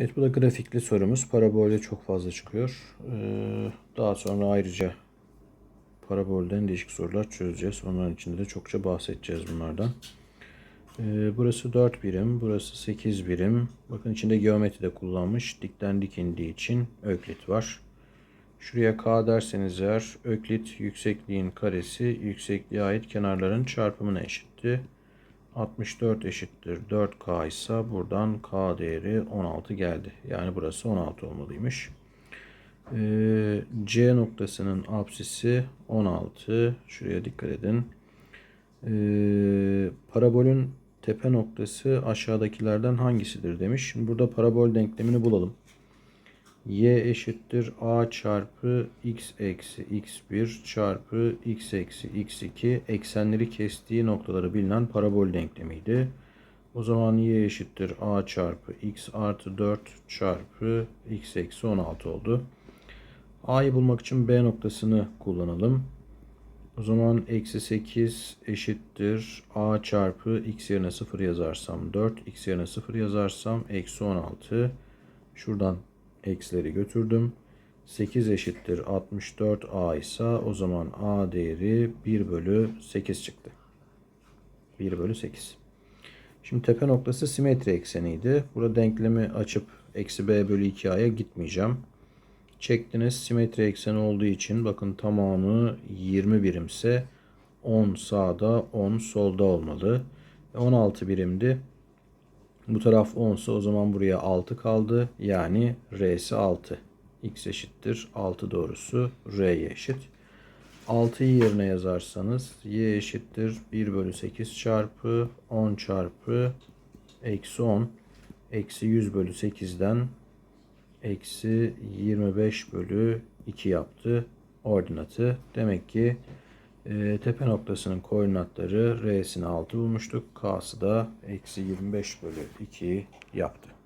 Evet bu da grafikli sorumuz. Parabolde çok fazla çıkıyor. Ee, daha sonra ayrıca parabolden değişik sorular çözeceğiz. Onların içinde de çokça bahsedeceğiz bunlardan. Ee, burası 4 birim, burası 8 birim. Bakın içinde geometri de kullanmış. Dikten dik için öklit var. Şuraya k derseniz eğer öklit yüksekliğin karesi yüksekliğe ait kenarların çarpımına eşitti. 64 eşittir 4K ise buradan K değeri 16 geldi. Yani burası 16 olmalıymış. Ee, C noktasının apsisi 16. Şuraya dikkat edin. Ee, parabolün tepe noktası aşağıdakilerden hangisidir demiş. Şimdi burada parabol denklemini bulalım. Y eşittir a çarpı x eksi x1 çarpı x eksi x2 eksenleri kestiği noktaları bilinen parabol denklemiydi. O zaman y eşittir a çarpı x artı 4 çarpı x eksi 16 oldu. a'yı bulmak için b noktasını kullanalım. O zaman eksi 8 eşittir a çarpı x yerine 0 yazarsam 4 x yerine 0 yazarsam eksi 16 şuradan eksileri götürdüm. 8 eşittir 64a ise o zaman a değeri 1 bölü 8 çıktı. 1 bölü 8. Şimdi tepe noktası simetri ekseniydi. Burada denklemi açıp eksi b bölü 2a'ya gitmeyeceğim. Çektiniz simetri ekseni olduğu için bakın tamamı 20 birimse 10 sağda 10 solda olmalı. 16 birimdi. Bu taraf 10 ise o zaman buraya 6 kaldı. Yani R'si 6. X eşittir 6 doğrusu R'ye eşit. 6'yı yerine yazarsanız Y eşittir 1 bölü 8 çarpı 10 çarpı eksi 10 eksi 100 bölü 8'den eksi 25 bölü 2 yaptı ordinatı. Demek ki e, tepe noktasının koordinatları R'sini 6 bulmuştuk. K'sı da eksi 25 bölü 2 yaptı.